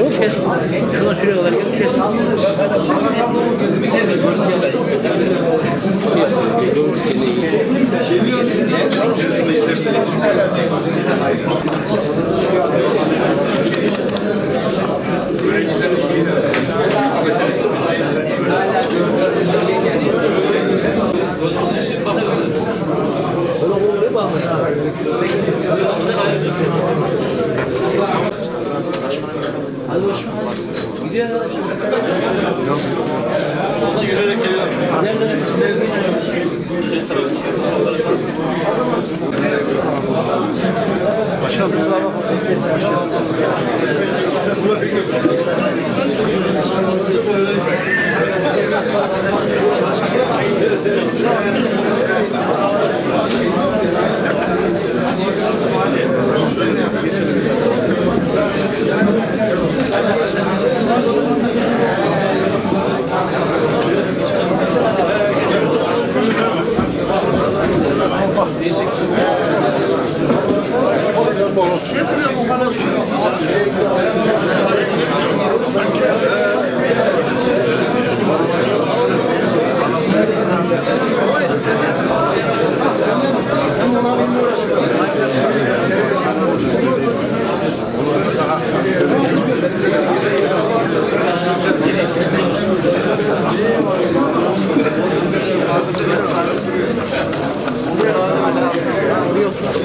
Onu kes. Şuna şuraya kadar gel kes. Hadi başla. Gidiyor ya. Oradan yürüyerek geliyor. Nerede? Başkanım biz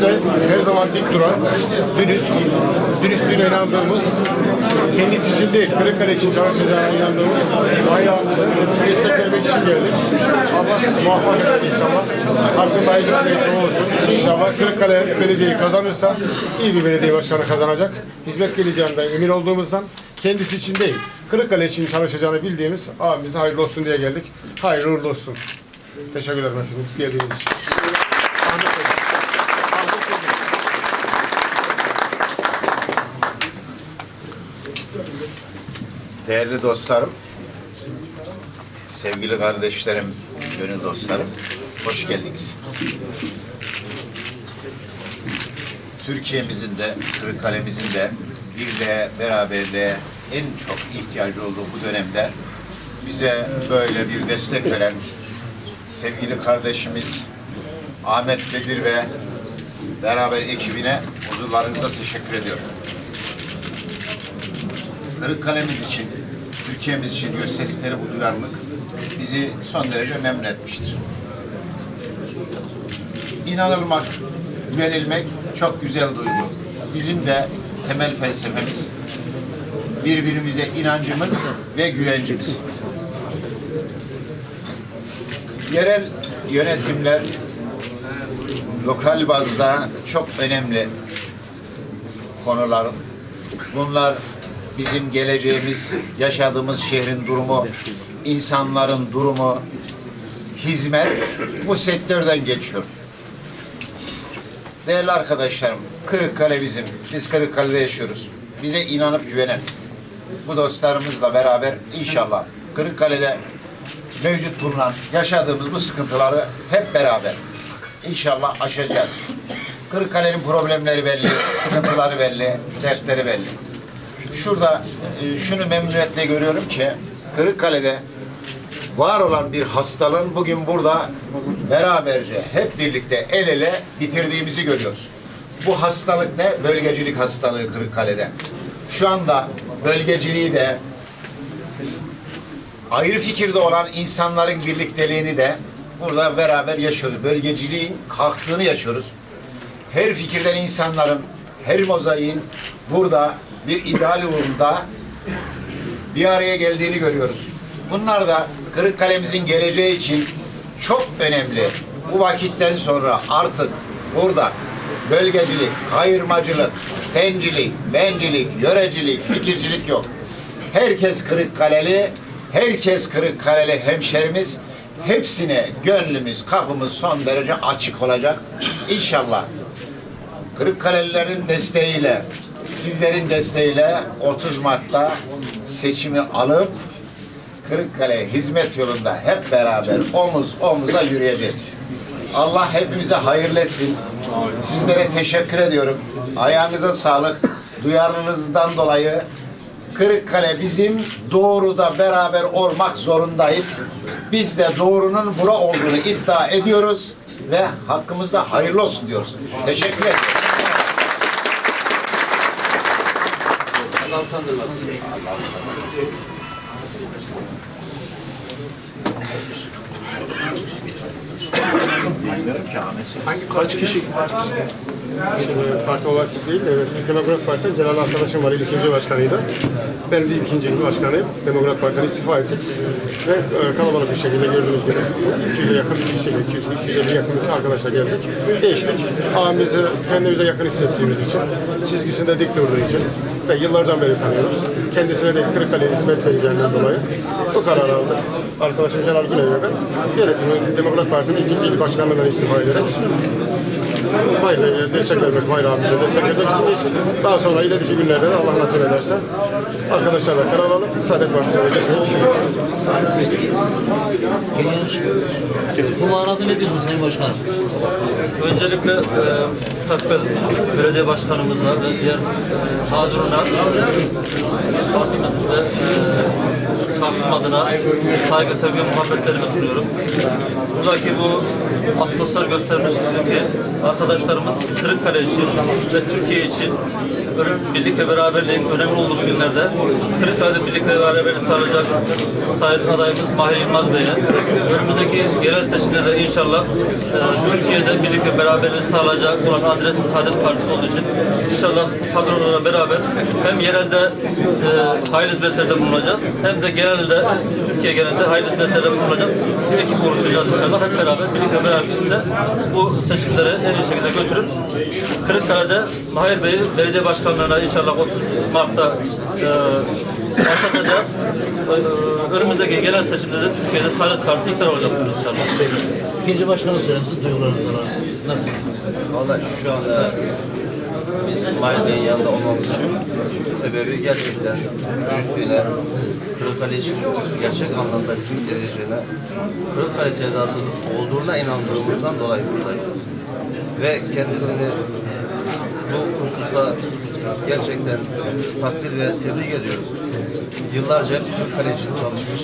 çizgisinde her zaman dik duran, dürüst, dürüstlüğüne inandığımız, kendisi için değil, Kırıkkale için çalışacağına inandığımız bayrağımızı destek vermek için geldik. Allah muvaffak inşallah. Hakkın neyse o olsun. İnşallah Kırıkkale Belediye'yi kazanırsa iyi bir belediye başkanı kazanacak. Hizmet geleceğinden emin olduğumuzdan kendisi için değil, Kırıkkale için çalışacağını bildiğimiz abimize hayırlı olsun diye geldik. Hayırlı uğurlu olsun. Teşekkür ederim hepiniz geldiğiniz için. Ahmet Bey. Ahmet Bey. Değerli dostlarım, sevgili kardeşlerim, gönül dostlarım, hoş geldiniz. Türkiye'mizin de, Kırıkkale'mizin de birliğe, beraberliğe en çok ihtiyacı olduğu bu dönemde bize böyle bir destek veren sevgili kardeşimiz Ahmet Bedir ve beraber ekibine huzurlarınızda teşekkür ediyorum. Kırıkkale'miz için, Türkiye'miz için gösterdikleri bu duyarlılık bizi son derece memnun etmiştir. İnanılmak, güvenilmek çok güzel duygu. Bizim de temel felsefemiz birbirimize inancımız ve güvencimiz. Yerel yönetimler lokal bazda çok önemli konular. Bunlar bizim geleceğimiz, yaşadığımız şehrin durumu, insanların durumu, hizmet bu sektörden geçiyor. Değerli arkadaşlarım, Kırıkkale bizim. Biz Kırıkkale'de yaşıyoruz. bize inanıp güvenen bu dostlarımızla beraber inşallah Kırıkkale'de mevcut bulunan yaşadığımız bu sıkıntıları hep beraber inşallah aşacağız. Kırıkkale'nin problemleri belli, sıkıntıları belli, dertleri belli. Şurada e, şunu memnuniyetle görüyorum ki Kırıkkale'de var olan bir hastalığın bugün burada beraberce hep birlikte el ele bitirdiğimizi görüyoruz. Bu hastalık ne? Bölgecilik hastalığı Kırıkkale'de. Şu anda bölgeciliği de ayrı fikirde olan insanların birlikteliğini de burada beraber yaşıyoruz. Bölgeciliğin kalktığını yaşıyoruz. Her fikirden insanların, her mozaiğin burada bir ideal uğrunda bir araya geldiğini görüyoruz. Bunlar da Kırıkkale'mizin geleceği için çok önemli. Bu vakitten sonra artık burada bölgecilik, kayırmacılık, sencilik, bencilik, yörecilik, fikircilik yok. Herkes Kırıkkaleli, herkes Kırıkkaleli hemşerimiz. Hepsine gönlümüz, kapımız son derece açık olacak. İnşallah Kırıkkalelilerin desteğiyle, sizlerin desteğiyle 30 Mart'ta seçimi alıp Kırıkkale hizmet yolunda hep beraber omuz omuza yürüyeceğiz. Allah hepimize hayırlı etsin. Sizlere teşekkür ediyorum. Ayağınıza sağlık. Duyarlılığınızdan dolayı Kırıkkale bizim doğruda beraber olmak zorundayız. Biz de doğrunun bura olduğunu iddia ediyoruz ve hakkımızda hayırlı olsun diyoruz. Teşekkür ederim. Allah utandırmasın. Kaç kişi? Şimdi parti olarak değil de biz Demokrat Parti'den Celal arkadaşım var, ikinci başkanıydı. Ben de ikinci başkanıyım. Demokrat Parti'den istifa ettik. Ve e, kalabalık bir şekilde gördüğünüz gibi 200'e yakın bir kişiyle, 200 250 yakın bir arkadaşla geldik. Değiştik. Abimizi kendimize yakın hissettiğimiz için, çizgisinde dik durduğu için ve yıllardan beri tanıyoruz. Kendisine de Kırıkkale'ye hizmet vereceğinden dolayı bu kararı aldık. Arkadaşım Celal Güney ve ben yönetimi Demokrat Parti'nin ikinci il başkanlığından istifa ederek bayrağı destek vermek, bayrağımıza destek vermek için geçti. Daha sonra ileriki günlerde de Allah nasip ederse arkadaşlarla karar alıp Saadet Partisi'ne. Bu manada ne diyorsun Sayın Başkanım? Öncelikle e, müstakbel belediye başkanımıza ve diğer e, kadrona partimizin ve e, şahsım adına saygı, sevgi, muhabbetlerimi sunuyorum. Buradaki bu atmosfer göstermiş ki arkadaşlarımız Kırıkkale için ve Türkiye için birlik ve beraberliğin önemli olduğu günlerde Kırıkkale'de birlik ve beraberliği sağlayacak Sayın adayımız Mahir Yılmaz Bey'le önümüzdeki yerel seçimde de inşallah e, Türkiye'de birlik ve beraberliği sağlayacak olan adres Saadet Partisi olduğu için inşallah kadrolarla beraber hem yerelde e, hayırlı hizmetlerde bulunacağız hem de genelde Türkiye genelinde hayırlı hizmetlerde bulunacak bir ekip oluşturacağız inşallah hep beraber birlik beraber içinde bu seçimleri en iyi şekilde götürüp Kırıkkale'de Mahir Bey'i belediye başkanlığına inşallah 30 Mart'ta e, başlatacağız. E, önümüzdeki genel seçimde de Türkiye'de Saadet Partisi iktidar olacaktır inşallah. İkinci başkanı söyleyin siz duygularınız var. Nasıl? Valla şu anda biz Mahir Bey'in yanında olmamızın sebebi gerçekten üstüne Kırıkkale için gerçek anlamda hizmet edeceğine Kırıkkale sevdası olduğuna inandığımızdan dolayı buradayız. Ve kendisini bu hususta gerçekten takdir ve tebrik ediyoruz. Yıllarca Kırıkkale için çalışmış,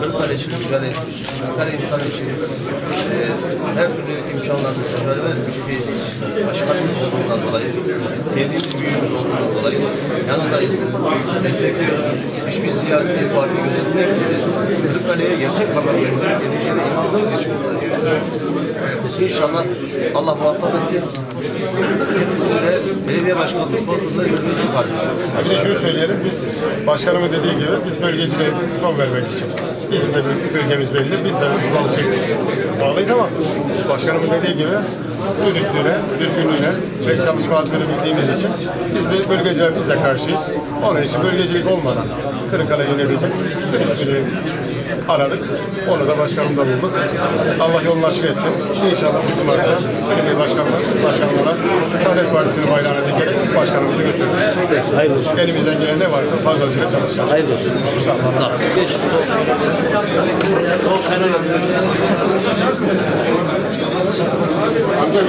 Kırıkkale için mücadele etmiş, Kırıkkale insanı için e, her türlü imkanlarını sefer vermiş bir başkanımız olduğundan dolayı, sevdiğimiz büyüğümüz olduğundan dolayı yanındayız, destekliyoruz. Hiçbir siyasi parti gözetmeksizin Kırıkkale'ye gerçek anlamda hizmet edeceğine inandığımız için buradayız. İnşallah Allah muvaffak etsin. Belediye başkanlığı. Bir de şunu söyleyelim, biz başkanımın dediği gibi biz bölgeciliğe son vermek için. Bizim de bir bölgemiz belli, biz de bağlıyız, bağlıyız ama başkanımın dediği gibi dürüstlüğüne, düzgünlüğüne ve çalışma azmini bildiğimiz için biz bölgecilere biz de karşıyız. Onun için bölgecilik olmadan Kırıkkale yönetecek dürüstlüğü aradık. Onu da başkanımda bulduk. Allah yolunu açık etsin. İnşallah bizim arasında belediye başkanlar, başkanlara Saadet Partisi'ni bayrağına dikerek başkanımızı götürürüz. Hayırlı olsun. Elimizden gelen ne varsa fazlasıyla çalışacağız. Hayırlı olsun. Sağ olun. Tamam. Sol kenara. Amca